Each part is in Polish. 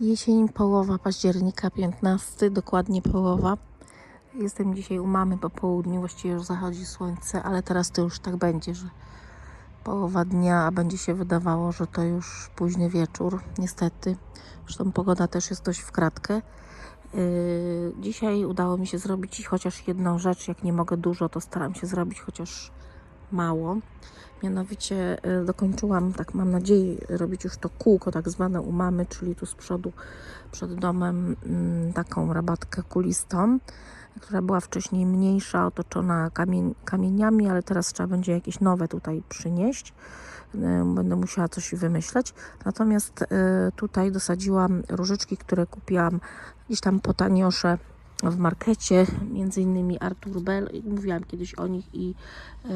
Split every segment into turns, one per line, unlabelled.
Jesień, połowa października, 15, dokładnie połowa. Jestem dzisiaj u mamy po południu, właściwie już zachodzi słońce, ale teraz to już tak będzie, że połowa dnia, a będzie się wydawało, że to już późny wieczór, niestety. Zresztą pogoda też jest dość w kratkę. Yy, dzisiaj udało mi się zrobić chociaż jedną rzecz, jak nie mogę dużo, to staram się zrobić chociaż mało. Mianowicie y, dokończyłam, tak mam nadzieję, robić już to kółko tak zwane u mamy, czyli tu z przodu przed domem mm, taką rabatkę kulistą, która była wcześniej mniejsza, otoczona kamien kamieniami, ale teraz trzeba będzie jakieś nowe tutaj przynieść. Y, Będę musiała coś wymyśleć. Natomiast y, tutaj dosadziłam różyczki, które kupiłam gdzieś tam po taniosze w markecie, między innymi Arthur Bell, mówiłam kiedyś o nich i e,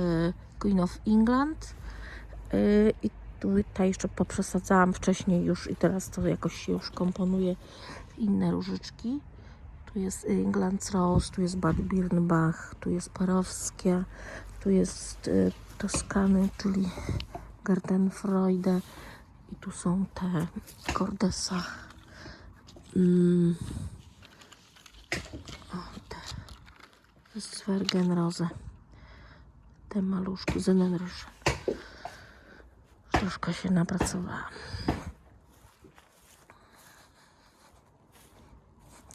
Queen of England. E, I tutaj jeszcze poprzesadzałam wcześniej już i teraz to jakoś się już komponuje w inne różyczki. Tu jest England's Rose, tu jest Bad Birnbach, tu jest Parowskie, tu jest e, Toskany, czyli Gartenfreude i tu są te Cordesa. Mm. O, te. To jest Zwergenrose. Te maluszki, Zenenrysze. Troszkę się napracowałam.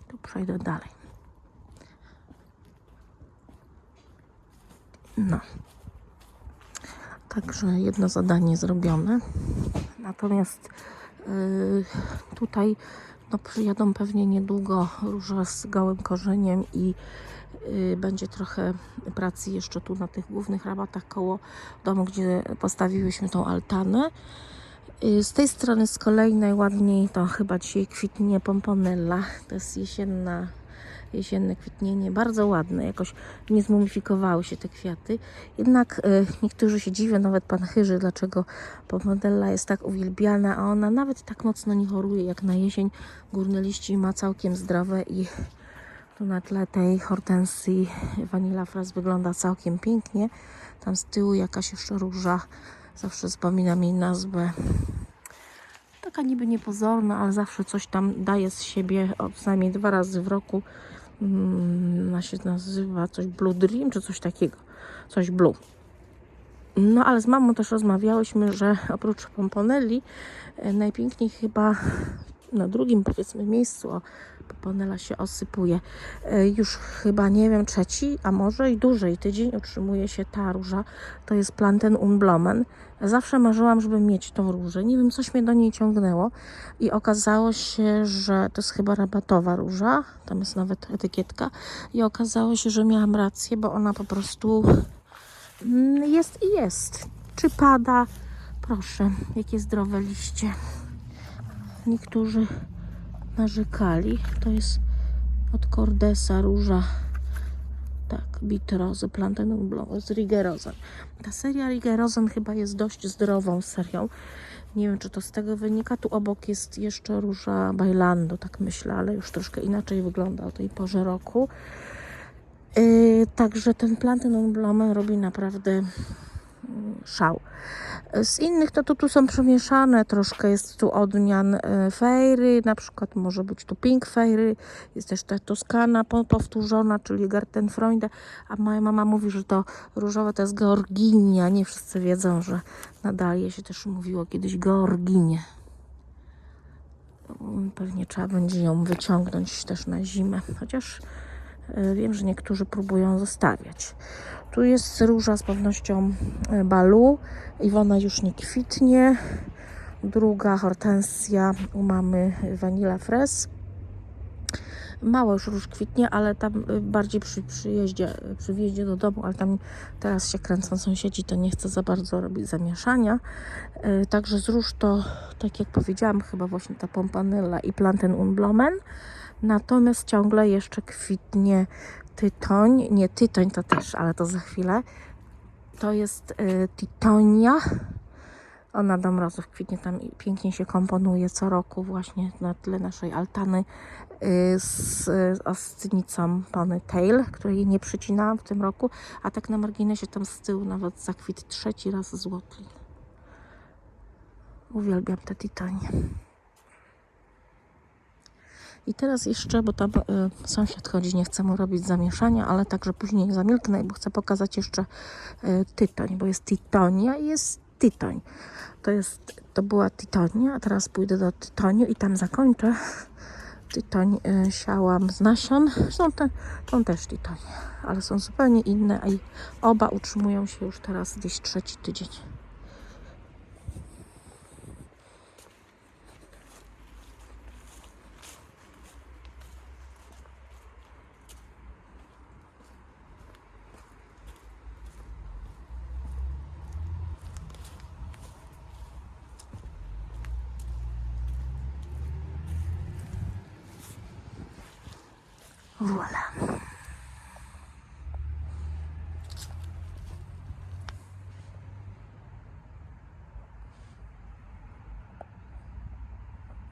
Tu przejdę dalej. No. Także jedno zadanie zrobione. Natomiast yy, tutaj no, przyjadą pewnie niedługo róże z gołym korzeniem i yy, będzie trochę pracy jeszcze tu na tych głównych rabatach koło domu, gdzie postawiłyśmy tą altanę. Yy, Z tej strony z kolei najładniej to chyba dzisiaj kwitnie pomponella. To jest jesienna, jesienne kwitnienie, bardzo ładne. Jakoś nie zmumifikowały się te kwiaty. Jednak y, niektórzy się dziwią, nawet pan Chyży, dlaczego pomponella jest tak uwielbiana, a ona nawet tak mocno nie choruje jak na jesień. Górne liści ma całkiem zdrowe i tu na tle tej hortensji Vanilla Fras wygląda całkiem pięknie. Tam z tyłu jakaś jeszcze róża, zawsze wspominam jej nazwę. Taka niby niepozorna, ale zawsze coś tam daje z siebie, o, przynajmniej dwa razy w roku. Mm, Ona się nazywa coś Blue Dream, czy coś takiego. Coś Blue. No ale z mamą też rozmawiałyśmy, że oprócz pomponelli e, najpiękniej chyba na drugim powiedzmy miejscu o, pomponela się osypuje. E, Już chyba nie wiem, trzeci, a może i dłużej tydzień utrzymuje się ta róża. To jest Planten Unblomen. Zawsze marzyłam, żeby mieć tą różę. Nie wiem, coś mnie do niej ciągnęło i okazało się, że to jest chyba rabatowa róża. Tam jest nawet etykietka. I okazało się, że miałam rację, bo ona po prostu Mm, Jest i jest. Czy pada? Proszę, jakie zdrowe liście. Niektórzy narzekali. To jest od Cordesa róża. Tak, Bitrozy, Plantenum Blow z Rigerozem. Ta seria Rigerozem chyba jest dość zdrową serią. Nie wiem, czy to z tego wynika. Tu obok jest jeszcze róża Bailando, tak myślę, ale już troszkę inaczej wygląda o tej porze roku. Yy, także ten Platinum Blomen robi naprawdę szał. Z innych to, to tu są przemieszane, troszkę jest tu odmian e, fejry, na przykład może być tu Pink Fejry, jest też ta Toskana po- powtórzona, czyli Gartenfreunde, a moja mama mówi, że to różowe to jest Georginia, nie wszyscy wiedzą, że na Dalię się też mówiło kiedyś Georginie. Pewnie trzeba będzie ją wyciągnąć też na zimę, chociaż e, wiem, że niektórzy próbują zostawiać. Tu jest róża z pewnością e, balu. Iwona już nie kwitnie. Druga hortensja u mamy Vanilla Fres. Mało już róż kwitnie, ale tam y, bardziej przy przyjeździe, przy wjeździe do domu, ale tam teraz się kręcą sąsiedzi, to nie chcę za bardzo robić zamieszania. Także z róż to, tak jak powiedziałam, chyba właśnie ta pompanella i planten unblomen. Natomiast ciągle jeszcze kwitnie tytoń, nie tytoń to też, ale to za chwilę. To jest y, titonia. Ona do mrozów kwitnie tam i pięknie się komponuje co roku właśnie na tle naszej altany y, z, z ostnicą Pony Tail, której nie przycinałam w tym roku, a tak na marginesie tam z tyłu nawet zakwit trzeci raz złotlin. Uwielbiam te titonie. I teraz jeszcze, bo tam y, sąsiad chodzi, nie chce mu robić zamieszania, ale także później zamilknę, bo chcę pokazać jeszcze y, tytoń, bo jest tytonia i jest tytoń. To jest, to była tytonia, a teraz pójdę do tytoniu i tam zakończę. Tytoń y, siałam z nasion. Są te, są też tytonie, ale są zupełnie inne i oba utrzymują się już teraz gdzieś trzeci tydzień. 弱了。